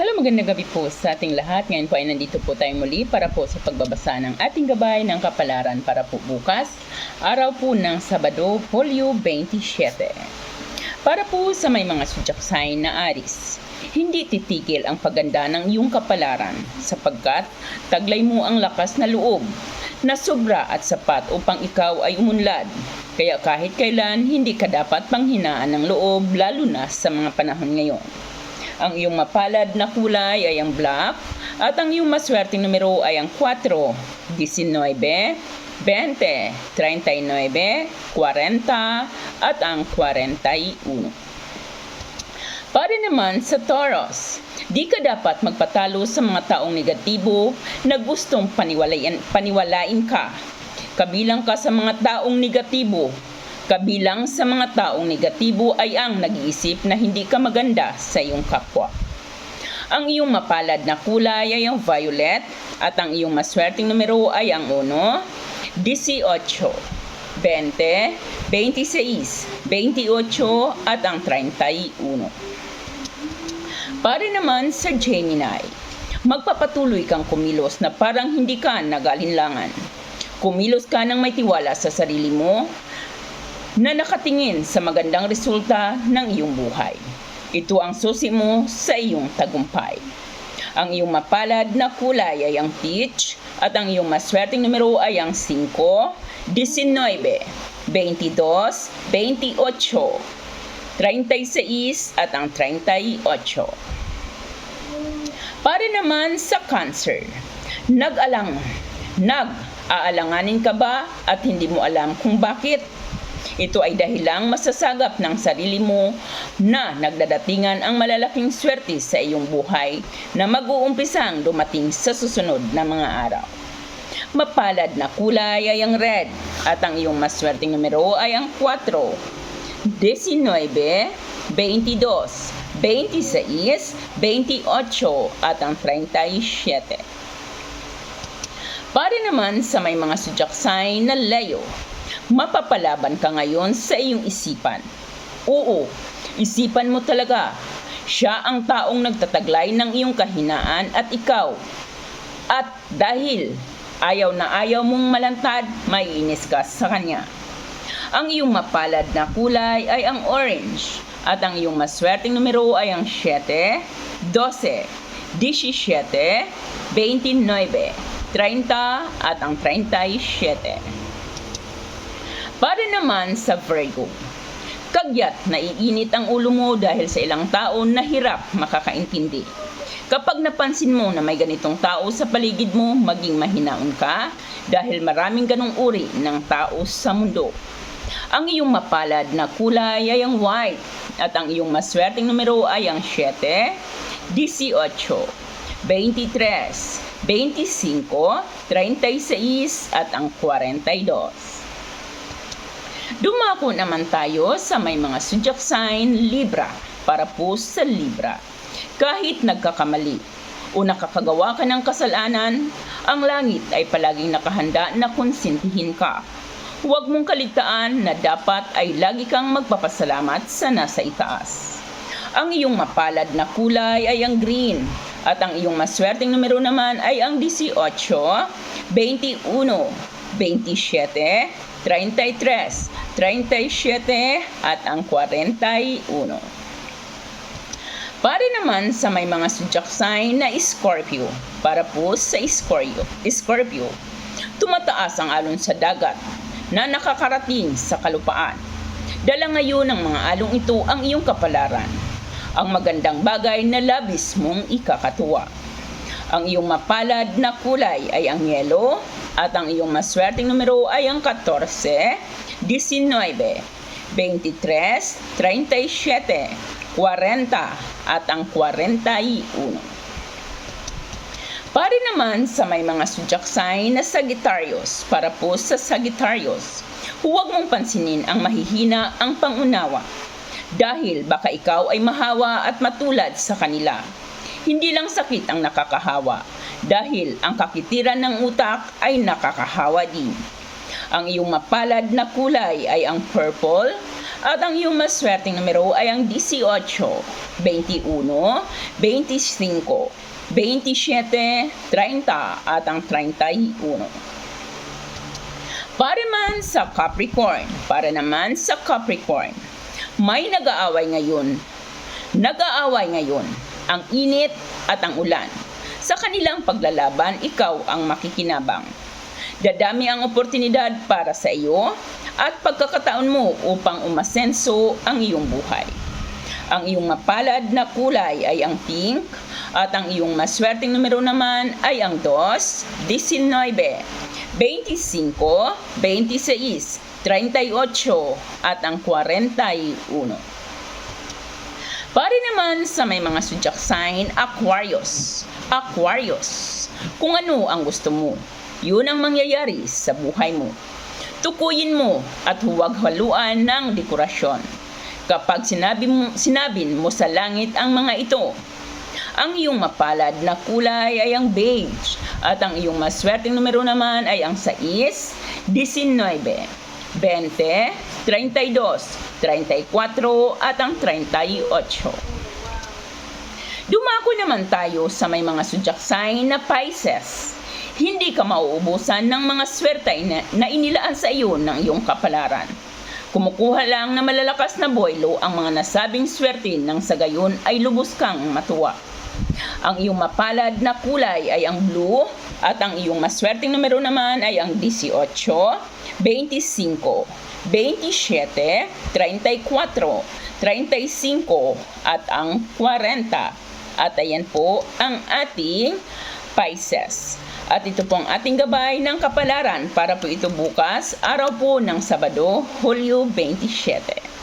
Hello, magandang gabi po sa ating lahat. Ngayon po ay nandito po tayo muli para po sa pagbabasa ng ating gabay ng kapalaran para po bukas, araw po ng Sabado, Hulyo 27. Para po sa may mga sign na Aris, hindi titigil ang paganda ng iyong kapalaran sapagkat taglay mo ang lakas na loob na sobra at sapat upang ikaw ay umunlad. Kaya kahit kailan, hindi ka dapat panghinaan ng loob lalo na sa mga panahon ngayon. Ang iyong mapalad na kulay ay ang black at ang iyong maswerteng numero ay ang 4, 19, 20, 39, 40 at ang 41. Para naman sa Taurus, di ka dapat magpatalo sa mga taong negatibo na gustong paniwalain, paniwalain ka. Kabilang ka sa mga taong negatibo Kabilang sa mga taong negatibo ay ang nag-iisip na hindi ka maganda sa iyong kapwa. Ang iyong mapalad na kulay ay ang violet at ang iyong maswerteng numero ay ang 1, 18, 20, 26, 28 at ang 31. Para naman sa Gemini, magpapatuloy kang kumilos na parang hindi ka nagalinlangan. Kumilos ka ng may tiwala sa sarili mo na nakatingin sa magandang resulta ng iyong buhay. Ito ang susi mo sa iyong tagumpay. Ang iyong mapalad na kulay ay ang peach at ang iyong maswerteng numero ay ang 5, 19, 22, 28, 36 at ang 38. Para naman sa cancer, nag-alang, nag-aalanganin ka ba at hindi mo alam kung bakit ito ay dahilang masasagap ng sarili mo na nagdadatingan ang malalaking swerte sa iyong buhay na mag-uumpisang dumating sa susunod na mga araw. Mapalad na kulay ay ang red at ang iyong maswerteng numero ay ang 4, 19, 22, 26, 28 at ang 37. Para naman sa may mga zodiac sign na Leo, mapapalaban ka ngayon sa iyong isipan. Oo, isipan mo talaga. Siya ang taong nagtataglay ng iyong kahinaan at ikaw. At dahil ayaw na ayaw mong malantad, maiinis ka sa kanya. Ang iyong mapalad na kulay ay ang orange at ang iyong maswerteng numero ay ang 7, 12, 17, 29, 30 at ang 37. Para naman sa Virgo, kagyat naiinit ang ulo mo dahil sa ilang tao na hirap makakaintindi. Kapag napansin mo na may ganitong tao sa paligid mo, maging mahinaon ka dahil maraming ganong uri ng tao sa mundo. Ang iyong mapalad na kulay ay ang white at ang iyong maswerteng numero ay ang 7, 18, 23, 25, 36 at ang 42. Dumako naman tayo sa may mga zodiac sign Libra para po sa Libra. Kahit nagkakamali o nakakagawa ka ng kasalanan, ang langit ay palaging nakahanda na konsintihin ka. Huwag mong kaligtaan na dapat ay lagi kang magpapasalamat sa nasa itaas. Ang iyong mapalad na kulay ay ang green at ang iyong maswerteng numero naman ay ang 18, 21, 27, 33, 37 at ang 41. Para naman sa may mga zodiac sign na Scorpio, para po sa Scorpio, Scorpio, tumataas ang alon sa dagat na nakakarating sa kalupaan. Dala ngayon ng mga along ito ang iyong kapalaran, ang magandang bagay na labis mong ikakatuwa. Ang iyong mapalad na kulay ay ang yellow at ang iyong maswerteng numero ay ang 14, 19, 23, 37, 40 at ang 41. Para naman sa may mga zodiac sign na Sagittarius, para po sa Sagittarius, huwag mong pansinin ang mahihina ang pangunawa dahil baka ikaw ay mahawa at matulad sa kanila. Hindi lang sakit ang nakakahawa dahil ang kakitiran ng utak ay nakakahawa din. Ang iyong mapalad na kulay ay ang purple At ang iyong maswerteng numero ay ang 18, 21, 25, 27, 30 at ang 31. Para man sa Capricorn, para naman sa Capricorn, may nag-aaway ngayon. Nag-aaway ngayon ang init at ang ulan. Sa kanilang paglalaban, ikaw ang makikinabang. Dadami ang oportunidad para sa iyo at pagkakataon mo upang umasenso ang iyong buhay. Ang iyong mapalad na kulay ay ang pink at ang iyong maswerteng numero naman ay ang 2, 19, 25, 26, 38 at ang 41. Pare naman sa may mga zodiac sign, Aquarius. Aquarius. Kung ano ang gusto mo, yun ang mangyayari sa buhay mo. Tukuyin mo at huwag haluan ng dekorasyon. Kapag sinabi mo, sinabin mo sa langit ang mga ito, ang iyong mapalad na kulay ay ang beige at ang iyong maswerteng numero naman ay ang 6, 19, 20, 32, 34 at ang 38. Dumako naman tayo sa may mga zodiac sign na Pisces. Hindi ka mauubusan ng mga swerte na, na inilaan sa iyo ng iyong kapalaran. Kumukuha lang na malalakas na boylo ang mga nasabing swerte nang sa gayon ay lubos kang matuwa. Ang iyong mapalad na kulay ay ang blue at ang iyong maswerteng numero naman ay ang 18, 25, 27, 34, 35 at ang 40. At ayan po ang ating Pisces. At ito po ang ating gabay ng kapalaran para po ito bukas, araw po ng Sabado, Hulyo 27.